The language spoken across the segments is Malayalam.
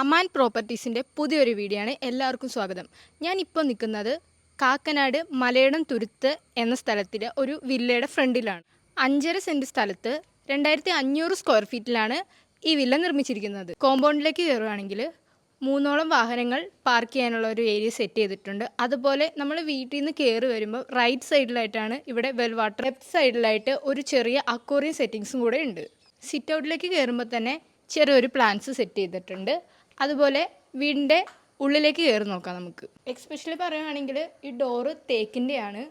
അമാൻ പ്രോപ്പർട്ടീസിന്റെ പുതിയൊരു വീഡിയോ ആണ് എല്ലാവർക്കും സ്വാഗതം. ഞാൻ ഇപ്പോൾ നിൽക്കുന്നത് കാക്കനാട് മലയിടം തുരുത്ത് എന്ന സ്ഥലത്തിലെ ഒരു വില്ലയുടെ ഫ്രണ്ടിലാണ്. അഞ്ചര സെന്റ് സ്ഥലത്ത് രണ്ടായിരത്തി അഞ്ഞൂറ് സ്ക്വയർ ഫീറ്റിലാണ് ഈ വില്ല നിർമ്മിച്ചിരിക്കുന്നത്. കോമ്പൗണ്ടിലേക്ക് കയറുകയാണെങ്കിൽ മൂന്നോളം വാഹനങ്ങൾ പാർക്ക് ചെയ്യാനുള്ള ഒരു ഏരിയ സെറ്റ് ചെയ്തിട്ടുണ്ട്. അതുപോലെ നമ്മൾ വീട്ടിൽ നിന്ന് കയറി വരുമ്പോൾ റൈറ്റ് സൈഡിലായിട്ടാണ് ഇവിടെ വെൽ വാട്ടർ ലെഫ്റ്റ് സൈഡിലായിട്ട് ഒരു ചെറിയ അക്വോറിയം സെറ്റിങ്സും കൂടെ ഉണ്ട്. സിറ്റ് ഔട്ടിലേക്ക് കയറുമ്പോൾ തന്നെ ചെറിയൊരു പ്ലാന്റ്സ് സെറ്റ് ചെയ്തിട്ടുണ്ട്. അതുപോലെ വീടിന്റെ ഉള്ളിലേക്ക് കയറി നോക്കാം നമുക്ക്. എക്സ്പെഷ്യലി പറയുകയാണെങ്കിൽ ഈ ഡോറ് തേക്കിന്റെയാണ്.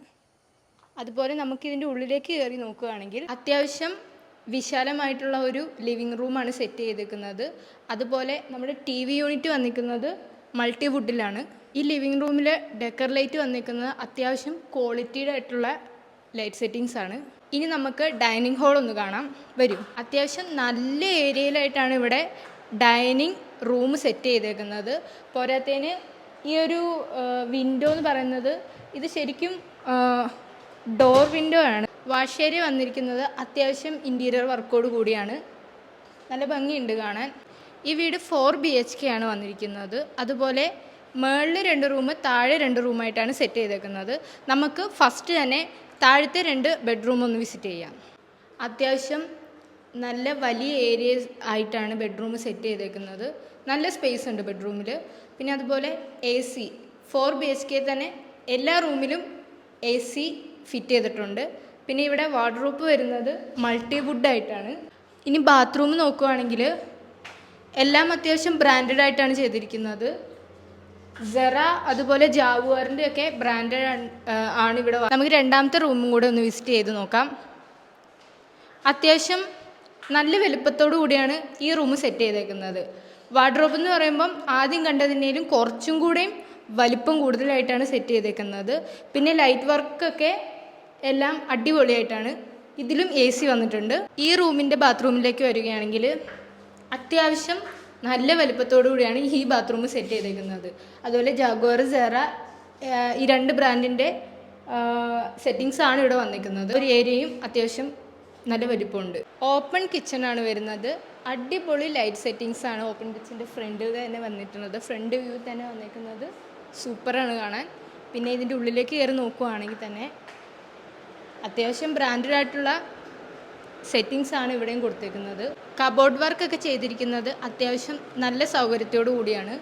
അതുപോലെ നമുക്ക് ഇതിന്റെ ഉള്ളിലേക്ക് കയറി നോക്കുകയാണെങ്കിൽ അത്യാവശ്യം വിശാലമായിട്ടുള്ള ഒരു ലിവിങ് റൂമാണ് സെറ്റ് ചെയ്തിരിക്കുന്നത് അതുപോലെ നമ്മുടെ ടി വി യൂണിറ്റ് വന്നിരിക്കുന്നത് മൾട്ടി വുഡിലാണ് ഈ ലിവിങ് റൂമിലെ ഡെക്കർ ലൈറ്റ് വന്നിരിക്കുന്നത് അത്യാവശ്യം ക്വാളിറ്റിയുടെ ആയിട്ടുള്ള ലൈറ്റ് സെറ്റിങ്സ് ആണ്. ഇനി നമുക്ക് ഡൈനിങ് ഹാൾ ഒന്ന് കാണാം. വരും. അത്യാവശ്യം നല്ല ഏരിയയിലായിട്ടാണ് ഇവിടെ ഡൈനിങ് റൂം സെറ്റ് ചെയ്തേക്കുന്നത്. പോരാത്തതിന് ഈ ഒരു വിൻഡോ എന്ന് പറയുന്നത് ഇത് ശരിക്കും ഡോർ വിൻഡോ ആണ്. വാഷേരി വന്നിരിക്കുന്നത് അത്യാവശ്യം ഇന്റീരിയർ വർക്കോട് കൂടിയാണ്. നല്ല ഭംഗിയുണ്ട് കാണാൻ. ഈ വീട് ഫോർ ബി എച്ച് കെ ആണ് വന്നിരിക്കുന്നത്. അതുപോലെ മേളിൽ രണ്ട് റൂം താഴെ രണ്ട് റൂമായിട്ടാണ് സെറ്റ് ചെയ്തേക്കുന്നത്. നമുക്ക് ഫസ്റ്റ് തന്നെ താഴത്തെ രണ്ട് ബെഡ്റൂം ഒന്ന് വിസിറ്റ് ചെയ്യാം. അത്യാവശ്യം നല്ല വലിയ ഏരിയ ആയിട്ടാണ് ബെഡ്റൂം സെറ്റ് ചെയ്തേക്കുന്നത്. നല്ല സ്പേസ് ഉണ്ട് ബെഡ്റൂമിൽ പിന്നെ അതുപോലെ A C four B H K തന്നെ എല്ലാ റൂമിലും എ സി ഫിറ്റ് ചെയ്തിട്ടുണ്ട്. പിന്നെ ഇവിടെ വാർഡ്രോപ്പ് വരുന്നത് മൾട്ടി വുഡ് ആയിട്ടാണ്. ഇനി ബാത്റൂം നോക്കുവാണെങ്കിൽ എല്ലാം അത്യാവശ്യം ബ്രാൻഡഡ് ആയിട്ടാണ് ചെയ്തിരിക്കുന്നത്. സെറ അതുപോലെ ജാവുവാറിന്റെ ഒക്കെ ബ്രാൻഡഡ് ആണ് ഇവിടെ നമുക്ക് രണ്ടാമത്തെ റൂമും കൂടെ ഒന്ന് വിസിറ്റ് ചെയ്ത് നോക്കാം. അത്യാവശ്യം നല്ല വലുപ്പത്തോടു കൂടിയാണ് ഈ റൂം സെറ്റ് ചെയ്തേക്കുന്നത്. വാർഡ്രോബ് എന്ന് പറയുമ്പം ആദ്യം കണ്ടതിനേലും കുറച്ചും കൂടെയും വലിപ്പം കൂടുതലായിട്ടാണ് സെറ്റ് ചെയ്തേക്കുന്നത്. പിന്നെ ലൈറ്റ് വർക്കൊക്കെ എല്ലാം അടിപൊളിയായിട്ടാണ് ഇതിലും എ സി വന്നിട്ടുണ്ട്. ഈ റൂമിന്റെ ബാത്റൂമിലേക്ക് വരികയാണെങ്കിൽ അത്യാവശ്യം നല്ല വലുപ്പത്തോടു കൂടിയാണ് ഈ ബാത്റൂം സെറ്റ് ചെയ്തേക്കുന്നത്. അതുപോലെ ജാഗോർ സെറ ഈ രണ്ട് ബ്രാൻഡിന്റെ സെറ്റിങ്സ് ആണ് ഇവിടെ വന്നിരിക്കുന്നത്. ഒരു ഏരിയയും അത്യാവശ്യം നല്ല വലിപ്പമുണ്ട്. ഓപ്പൺ കിച്ചൺ ആണ് വരുന്നത്. അടിപൊളി ലൈറ്റ് സെറ്റിങ്സ് ആണ് ഓപ്പൺ കിച്ചന്റെ ഫ്രണ്ടിൽ തന്നെ വന്നിട്ടുള്ളത്. ഫ്രണ്ട് വ്യൂ തന്നെ വന്നിരിക്കുന്നത്. സൂപ്പറാണ് കാണാൻ. പിന്നെ ഇതിന്റെ ഉള്ളിലേക്ക് കയറി നോക്കുവാണെങ്കിൽ തന്നെ അത്യാവശ്യം ബ്രാൻഡഡ് ആയിട്ടുള്ള സെറ്റിങ്സ് ആണ് ഇവിടെയും കൊടുത്തേക്കുന്നത്. കബോർഡ് വർക്കൊക്കെ ചെയ്തിരിക്കുന്നത് അത്യാവശ്യം നല്ല സൗകര്യത്തോടു കൂടിയാണ്.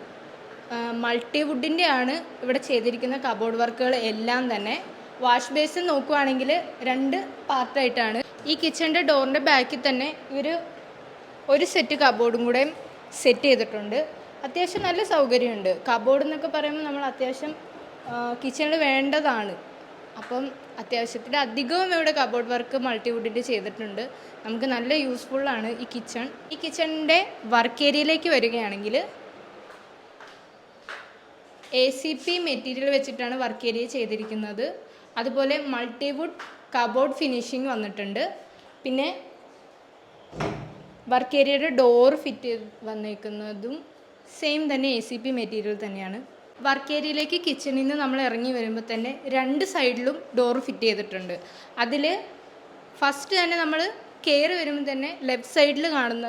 മൾട്ടി വുഡിന്റെ ആണ് ഇവിടെ ചെയ്തിരിക്കുന്ന കബോർഡ് വർക്കുകൾ എല്ലാം തന്നെ. വാഷ് ബേസിൻ നോക്കുവാണെങ്കിൽ രണ്ട് പാർട്ടായിട്ടാണ് ഈ കിച്ചണിന്റെ ഡോറിന്റെ ബാക്കിൽ തന്നെ ഇവർ ഒരു സെറ്റ് കബോർഡും കൂടെ സെറ്റ് ചെയ്തിട്ടുണ്ട്. അത്യാവശ്യം നല്ല സൗകര്യമുണ്ട്. കബോർഡ് എന്നൊക്കെ പറയുമ്പോൾ നമ്മൾ അത്യാവശ്യം കിച്ചണിൽ വേണ്ടതാണ്. അപ്പം അത്യാവശ്യത്തിൽ അധികവും ഇവിടെ കബോർഡ് വർക്ക് മൾട്ടിവുഡിന്റെ ചെയ്തിട്ടുണ്ട്. നമുക്ക് നല്ല യൂസ്ഫുള്ളാണ് ഈ കിച്ചൺ ഈ കിച്ചണിന്റെ വർക്ക് ഏരിയയിലേക്ക് വരികയാണെങ്കിൽ എ സി പി മെറ്റീരിയൽ വെച്ചിട്ടാണ് വർക്ക് ഏരിയ ചെയ്തിരിക്കുന്നത്. അതുപോലെ മൾട്ടിവുഡ് കബോർഡ് ഫിനിഷിങ് വന്നിട്ടുണ്ട്. പിന്നെ വർക്ക് ഏരിയയുടെ ഡോർ ഫിറ്റ് വന്നേക്കുന്നതും സെയിം തന്നെ എ സി പി മെറ്റീരിയൽ തന്നെയാണ്. വർക്ക് ഏരിയയിലേക്ക് കിച്ചണിൽ നിന്ന് നമ്മൾ ഇറങ്ങി വരുമ്പോൾ തന്നെ രണ്ട് സൈഡിലും ഡോർ ഫിറ്റ് ചെയ്തിട്ടുണ്ട്. അതിൽ ഫസ്റ്റ് തന്നെ നമ്മൾ കയറി വരുമ്പോൾ തന്നെ ലെഫ്റ്റ് സൈഡിൽ കാണുന്ന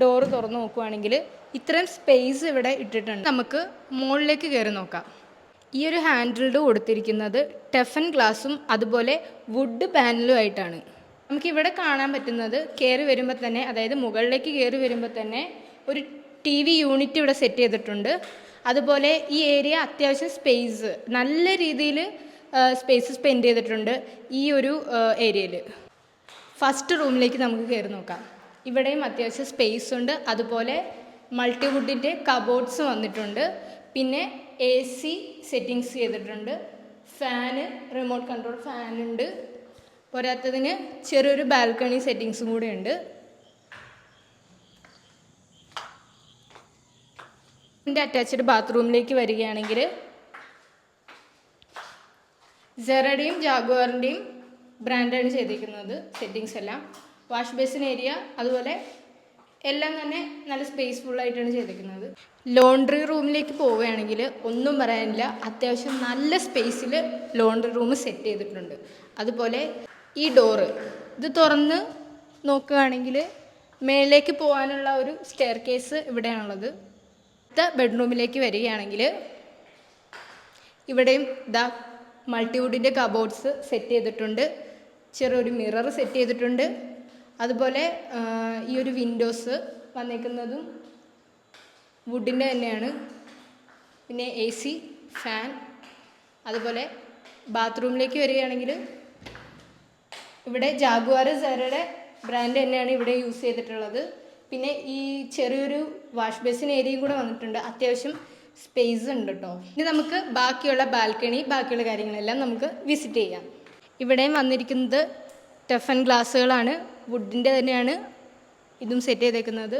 ഡോർ തുറന്ന് നോക്കുവാണെങ്കിൽ ഇത്രയും സ്പേസ് ഇവിടെ ഇട്ടിട്ടുണ്ട്. നമുക്ക് മുകളിലേക്ക് കയറി നോക്കാം. ഈ ഒരു ഹാൻഡിൽഡ് കൊടുത്തിരിക്കുന്നത് ടെഫൻ ഗ്ലാസും അതുപോലെ വുഡ് പാനലും ആയിട്ടാണ്. നമുക്കിവിടെ കാണാൻ പറ്റുന്നത് കയറി വരുമ്പോൾ തന്നെ അതായത് മുകളിലേക്ക് കയറി വരുമ്പോൾ തന്നെ ഒരു ടി വി യൂണിറ്റ് ഇവിടെ സെറ്റ് ചെയ്തിട്ടുണ്ട്. അതുപോലെ ഈ ഏരിയ അത്യാവശ്യം സ്പേസ് നല്ല രീതിയിൽ സ്പേസ് സ്പെൻഡ് ചെയ്തിട്ടുണ്ട് ഈ ഒരു ഏരിയയിൽ ഫസ്റ്റ് റൂമിലേക്ക് നമുക്ക് കയറി നോക്കാം. ഇവിടെയും അത്യാവശ്യം സ്പേസ് ഉണ്ട്. അതുപോലെ മൾട്ടിവുഡിന്റെ കബോർഡ്സ് വന്നിട്ടുണ്ട്. പിന്നെ എ സി സെറ്റിങ്സ് ചെയ്തിട്ടുണ്ട്. ഫാന് റിമോട്ട് കൺട്രോൾ ഫാനുണ്ട് പോരാത്തതിന് ചെറിയൊരു ബാൽക്കണി സെറ്റിങ്സും കൂടെ ഉണ്ട്. ഇതിന്റെ അറ്റാച്ച്ഡ് ബാത്റൂമിലേക്ക് വരികയാണെങ്കിൽ സെറയുടെയും ജാഗുവറിന്റെയും ബ്രാൻഡാണ് ചെയ്തിരിക്കുന്നത് സെറ്റിങ്സ് എല്ലാം. വാഷ് ബേസിൻ ഏരിയ അതുപോലെ എല്ലാം തന്നെ നല്ല സ്പേസ്ഫുൾ ആയിട്ടാണ് ചെയ്തിരിക്കുന്നത് ലോണ്ട്രി റൂമിലേക്ക് പോവുകയാണെങ്കിൽ ഒന്നും പറയാനില്ല. അത്യാവശ്യം നല്ല സ്പേസിൽ ലോണ്ട്രി റൂം സെറ്റ് ചെയ്തിട്ടുണ്ട്. അതുപോലെ ഈ ഡോറ് ഇത് തുറന്ന് നോക്കുകയാണെങ്കിൽ മേളിലേക്ക് പോകാനുള്ള ഒരു സ്റ്റെയർ കേസ് ഇവിടെയാണുള്ളത്. അടുത്ത ബെഡ്റൂമിലേക്ക് വരികയാണെങ്കിൽ ഇവിടെയും ഇതാ മൾട്ടിവുഡിന്റെ കബോർഡ്സ് സെറ്റ് ചെയ്തിട്ടുണ്ട്. ചെറിയൊരു മിറർ സെറ്റ് ചെയ്തിട്ടുണ്ട്. അതുപോലെ ഈ ഒരു വിൻഡോസ് വന്നേക്കുന്നതും വുഡിന്റെ തന്നെയാണ്. പിന്നെ എ സി ഫാൻ അതുപോലെ ബാത്റൂമിലേക്ക് വരികയാണെങ്കിൽ ഇവിടെ ജാഗ്വാർ സെറയുടെ ബ്രാൻഡ് തന്നെയാണ് ഇവിടെ യൂസ് ചെയ്തിട്ടുള്ളത്. പിന്നെ ഈ ചെറിയൊരു വാഷ് ബേസിൻ ഏരിയയും കൂടെ വന്നിട്ടുണ്ട്. അത്യാവശ്യം സ്പേസ് ഉണ്ട് കേട്ടോ ഇനി നമുക്ക് ബാക്കിയുള്ള ബാൽക്കണി ബാക്കിയുള്ള കാര്യങ്ങളെല്ലാം നമുക്ക് വിസിറ്റ് ചെയ്യാം. ഇവിടെയും വന്നിരിക്കുന്നത് ടഫൻ ഗ്ലാസ്സുകളാണ് വുഡിന്റെ തന്നെയാണ് ഇതും സെറ്റ് ചെയ്തേക്കുന്നത്.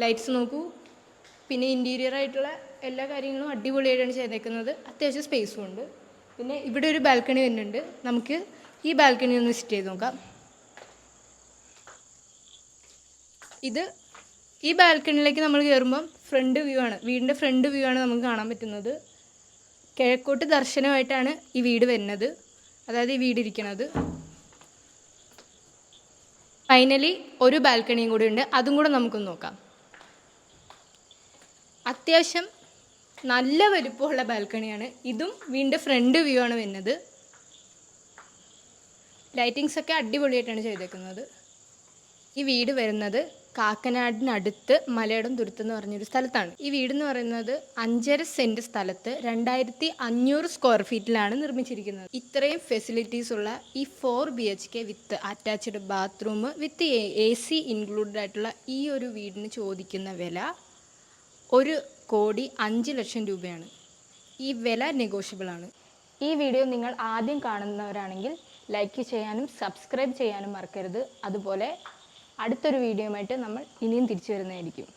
ലൈറ്റ്സ് നോക്കൂ. പിന്നെ ഇന്റീരിയർ ആയിട്ടുള്ള എല്ലാ കാര്യങ്ങളും അടിപൊളിയായിട്ടാണ് ചെയ്തേക്കുന്നത്. അത്യാവശ്യം സ്പേസും ഉണ്ട്. പിന്നെ ഇവിടെ ഒരു ബാൽക്കണി വരുന്നുണ്ട്. നമുക്ക് ഈ ബാൽക്കണി ഒന്ന് വിസിറ്റ് ചെയ്ത് നോക്കാം. ഇത് ഈ ബാൽക്കണിയിലേക്ക് നമ്മൾ കയറുമ്പം ഫ്രണ്ട് വ്യൂ ആണ്. വീടിന്റെ ഫ്രണ്ട് വ്യൂ ആണ് നമുക്ക് കാണാൻ പറ്റുന്നത്. കിഴക്കോട്ട് ദർശനമായിട്ടാണ് ഈ വീട് വരുന്നത്. അതായത് ഈ വീട് ഇരിക്കണത് ഫൈനലി ഒരു ബാൽക്കണിയും കൂടി ഉണ്ട് അതും കൂടെ നമുക്കൊന്ന് നോക്കാം. അത്യാവശ്യം നല്ല വലുപ്പമുള്ള ബാൽക്കണിയാണ് ഇതും വീണ്ടും ഫ്രണ്ട് വ്യൂ ആണ് വരുന്നത്. ലൈറ്റിങ്സൊക്കെ അടിപൊളിയായിട്ടാണ് ചെയ്തേക്കുന്നത്. ഈ വീട് വരുന്നത്. കാക്കനാടിനടുത്ത് മലയടം തുരുത്ത് എന്ന് പറഞ്ഞൊരു സ്ഥലത്താണ്. ഈ വീട് എന്ന് പറയുന്നത് അഞ്ചര സെന്റ് സ്ഥലത്ത് രണ്ടായിരത്തി അഞ്ഞൂറ് സ്ക്വയർ ഫീറ്റിലാണ് നിർമ്മിച്ചിരിക്കുന്നത്. ഇത്രയും ഫെസിലിറ്റീസ് ഉള്ള ഈ four B H K with attached bathroom with A C included ആയിട്ടുള്ള ഈ ഒരു വീടിന് ചോദിക്കുന്ന വില ഒരു കോടി അഞ്ച് ലക്ഷം രൂപയാണ്. ഈ വില നെഗോഷ്യബിൾ ആണ്. ഈ വീഡിയോ നിങ്ങൾ ആദ്യം കാണുന്നവരാണെങ്കിൽ ലൈക്ക് ചെയ്യാനും സബ്സ്ക്രൈബ് ചെയ്യാനും മറക്കരുത്. അതുപോലെ അടുത്തൊരു വീഡിയോയുമായിട്ട് നമ്മൾ ഇനിയും തിരിച്ചു വരുന്നതായിരിക്കും.